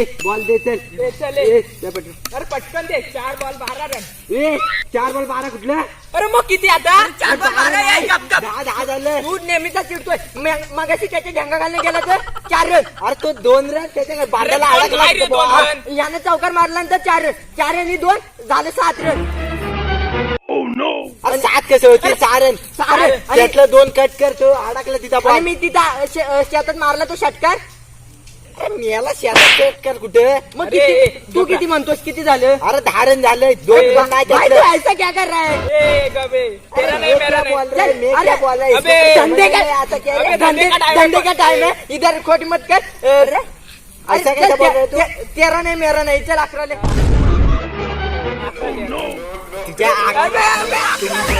Ball दे चल ए, चल ए. ए, दे पटकन. अरे पटकन दे चार बॉल बारा रन ए चार बॉल बारा कुठलं अरे मग किती आता चार बॉल बारा आहे. दहा दहा झालं तू नेहमीचा चिडतोय म- मगाशी त्याच्या झंगा घालणे गेला तर चार रन अरे तो दोन रन त्याच्या बांधाला अरे, अडकला दोन दोन. रन. यानं चौकार मारल्यानंतर चार रन चार आणि दोन झाले सात रन अरे सात कसं होते चार रन रन. आणि- त्यातलं दोन कट करतो अडकला तिथं आणि बॉल मी तिथं शे- शेतात मारला तो षटकार याला शेतात कर कुठं मग अरे, किती तू. किती म्हणतोस किती झालं अरे रन झालं दोन ए, नाही भाई. तू ऐसा क्या कर रहा है ए गबे तेरा अरे, नाही ये मेरा क्या बॉल नाही रहा है? मैं अरे, क्या बॉल रहा है? अबे, इसको धंधे का आता क्या अबे, है? धंधे धंधे का time धंधे का है. टाइम है इधर खोट मत कर अरे ऐसा अरे, कैसा चल, बोल रहा है तू? ते- तेरा नाही मेरा नाही चल अकरा ले तुझ्या आग- अबे, अबे, अबे.